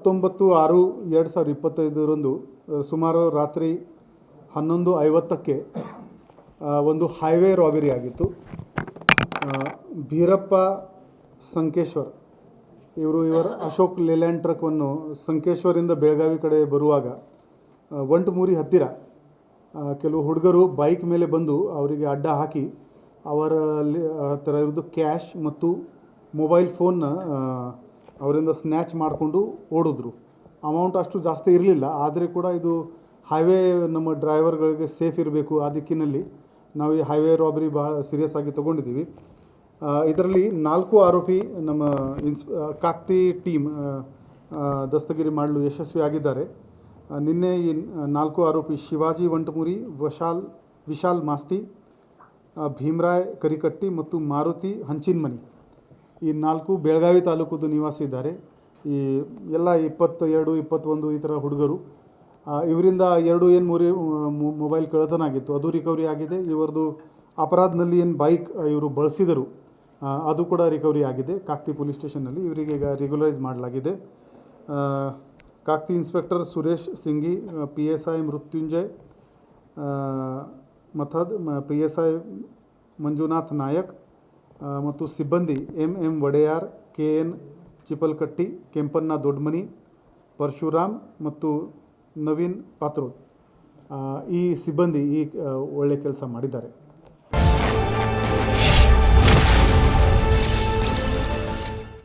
ಹತ್ತೊಂಬತ್ತು ಆರು ಎರಡು ಸಾವಿರದ ಇಪ್ಪತ್ತೈದರಂದು ಸುಮಾರು ರಾತ್ರಿ ಹನ್ನೊಂದು ಐವತ್ತಕ್ಕೆ ಒಂದು ಹೈವೇ ರಾಬರಿ ಆಗಿತ್ತು. ಭೀರಪ್ಪ ಸಂಕೇಶ್ವರ್, ಇವರು ಇವರ ಅಶೋಕ್ ಲೇಲ್ಯಾಂಡ್ ಟ್ರಕ್ವನ್ನು ಸಂಕೇಶ್ವರಿಂದ ಬೆಳಗಾವಿ ಕಡೆ ಬರುವಾಗ ಒಂಟಮೂರಿ ಹತ್ತಿರ ಕೆಲವು ಹುಡುಗರು ಬೈಕ್ ಮೇಲೆ ಬಂದು ಅವರಿಗೆ ಅಡ್ಡ ಹಾಕಿ, ಅವರಲ್ಲಿ ಹತ್ತಿರ ಇರೋದು ಕ್ಯಾಶ್ ಮತ್ತು ಮೊಬೈಲ್ ಫೋನ್ನ ಅವರಿಂದ ಸ್ನ್ಯಾಚ್ ಮಾಡಿಕೊಂಡು ಓಡಿದ್ರು. ಅಮೌಂಟ್ ಅಷ್ಟು ಜಾಸ್ತಿ ಇರಲಿಲ್ಲ, ಆದರೆ ಕೂಡ ಇದು ಹೈವೇ ನಮ್ಮ ಡ್ರೈವರ್ಗಳಿಗೆ ಸೇಫ್ ಇರಬೇಕು ಆ ದಿಕ್ಕಿನಲ್ಲಿ. ನಾವು ಈ ಹೈವೇ ರಾಬರಿ ಭಾಳ ಸೀರಿಯಸ್ ಆಗಿ ತೊಗೊಂಡಿದ್ದೀವಿ. ಇದರಲ್ಲಿ ನಾಲ್ಕು ಆರೋಪಿ ನಮ್ಮ ಇನ್ಸ್ ಕಾಕ್ತಿ ಟೀಮ್ ದಸ್ತಗಿರಿ ಮಾಡಲು ಯಶಸ್ವಿ ಆಗಿದ್ದಾರೆ. ನಿನ್ನೆ ಈ ನಾಲ್ಕು ಆರೋಪಿ ಶಿವಾಜಿ ವಂಟಮುರಿ, ವಶಾಲ್, ವಿಶಾಲ್ ಮಾಸ್ತಿ ಭೀಮರಾಯ್ ಕರಿಕಟ್ಟಿ ಮತ್ತು ಮಾರುತಿ ಹಂಚಿನ್ಮನಿ. ಈ ನಾಲ್ಕು ಬೆಳಗಾವಿ ತಾಲೂಕುದು ನಿವಾಸಿ ಇದ್ದಾರೆ ಈ ಎಲ್ಲ ಇಪ್ಪತ್ತು ಎರಡು ಇಪ್ಪತ್ತೊಂದು ಈ ಥರ ಹುಡುಗರು. ಇವರಿಂದ ಎರಡು ಏನು ಮೂರು ಮೊಬೈಲ್ ಕಳ್ಳತನ ಆಗಿತ್ತು ಅದು ರಿಕವರಿ ಆಗಿದೆ. ಇವರದು ಅಪರಾಧದಲ್ಲಿ ಏನು ಬೈಕ್ ಇವರು ಬಳಸಿದರು. ಅದು ಕೂಡ ರಿಕವರಿ ಆಗಿದೆ. ಕಾಕ್ತಿ ಪೊಲೀಸ್ ಸ್ಟೇಷನ್ನಲ್ಲಿ ಇವರಿಗೆ ಈಗ ರೆಗ್ಯುಲರೈಸ್ ಮಾಡಲಾಗಿದೆ. Kakati inspector Suresh Singi P S I Mrityunjay Mathad P S I Manjunath Nayak ಮತ್ತು ಸಿಬ್ಬಂದಿ M M Odeyar, K N Chipalkatti Kempanna Dodmani, Parashuram ಮತ್ತು ನವೀನ್ ಪಾತ್ರೋದ್ ಈ ಸಿಬ್ಬಂದಿ ಈ ಒಳ್ಳೆಯ ಒಳ್ಳೆ ಕೆಲಸ ಮಾಡಿದ್ದಾರೆ.